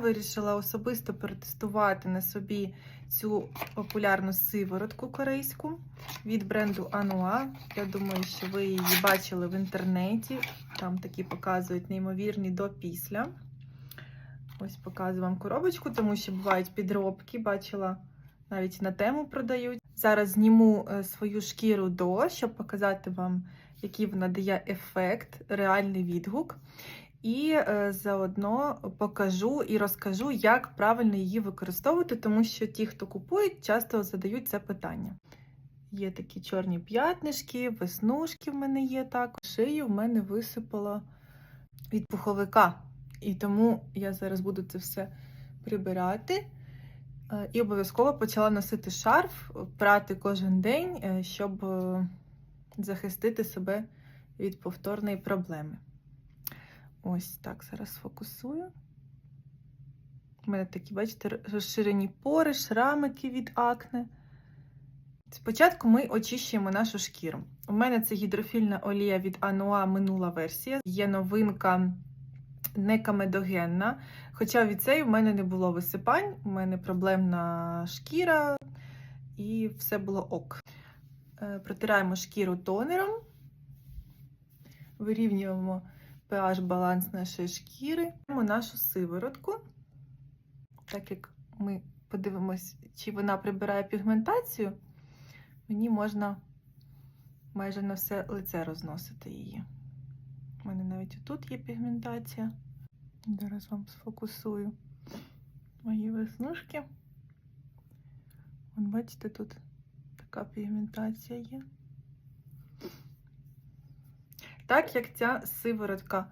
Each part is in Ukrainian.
Вирішила особисто протестувати на собі цю популярну сиворотку корейську від бренду Anua. Я думаю, що ви її бачили в інтернеті. Там такі показують неймовірні до-після. Ось показую вам коробочку, тому що бувають підробки. Бачила, навіть на тему продають. Зараз зніму е, свою шкіру до, щоб показати вам, який вона дає ефект, реальний відгук. І е, заодно покажу і розкажу, як правильно її використовувати, тому що ті, хто купують, часто задають це питання. Є такі чорні п'ятнишки, веснушки в мене є також. Шию в мене висипало від пуховика. І тому я зараз буду це все прибирати. Е, І обов'язково почала носити шарф, прати кожен день, е, щоб захистити себе від повторної проблеми. Ось так зараз фокусую. У мене такі, бачите, розширені пори, шрамики від акне. Спочатку ми очищуємо нашу шкіру. У мене це гідрофільна олія від Anua минула версія. Є новинка некамедогенна. Хоча від цієї в мене не було висипань, у мене проблемна шкіра і все було ок. Е, Протираємо шкіру тонером, вирівнюємо pH баланс нашої шкіри. Нашу сиворотку, так як ми подивимось, чи вона прибирає пігментацію, мені можна майже на все лице розносити її. У мене навіть тут є пігментація. Зараз вам сфокусую мої веснушки. Вон, бачите, тут така пігментація є. Так як ця сиворотка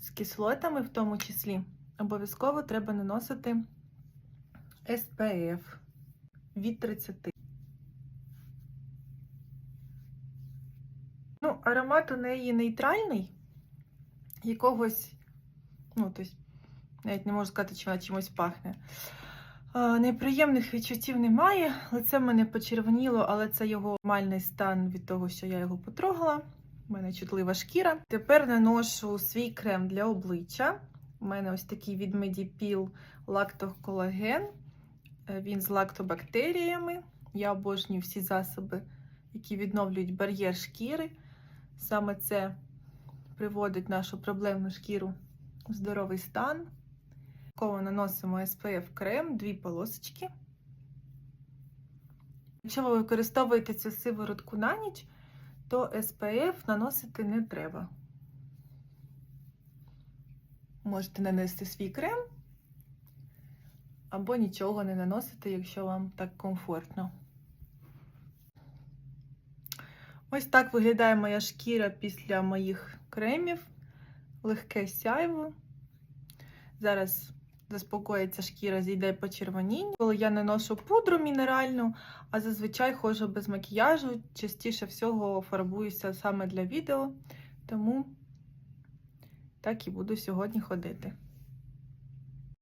з кислотами, в тому числі, обов'язково треба наносити SPF від 30. Ну, аромат у неї нейтральний, якогось, ну, тобто, навіть не можу сказати, чи вона чимось пахне. Неприємних відчуттів немає. Лице в мене почервоніло, але це його нормальний стан від того, що я його потрогала. У мене чутлива шкіра. Тепер наношу свій крем для обличчя. У мене ось такий від Medipil лактоколаген. Е, Він з лактобактеріями. Я обожнюю всі засоби, які відновлюють бар'єр шкіри. Саме це приводить нашу проблемну шкіру в здоровий стан. Коли наносимо SPF крем, дві полосочки. Якщо ви використовуєте цю сиворотку на ніч, то SPF наносити не треба. Можете нанести свій крем або нічого не наносити, якщо вам так комфортно. Ось так виглядає моя шкіра після моїх кремів. Легке сяйво. Зараз заспокоїться шкіра, зійде почервоніння. Коли я наношу пудру мінеральну, а зазвичай ходжу без макіяжу, частіше всього фарбуюся саме для відео, тому так і буду сьогодні ходити.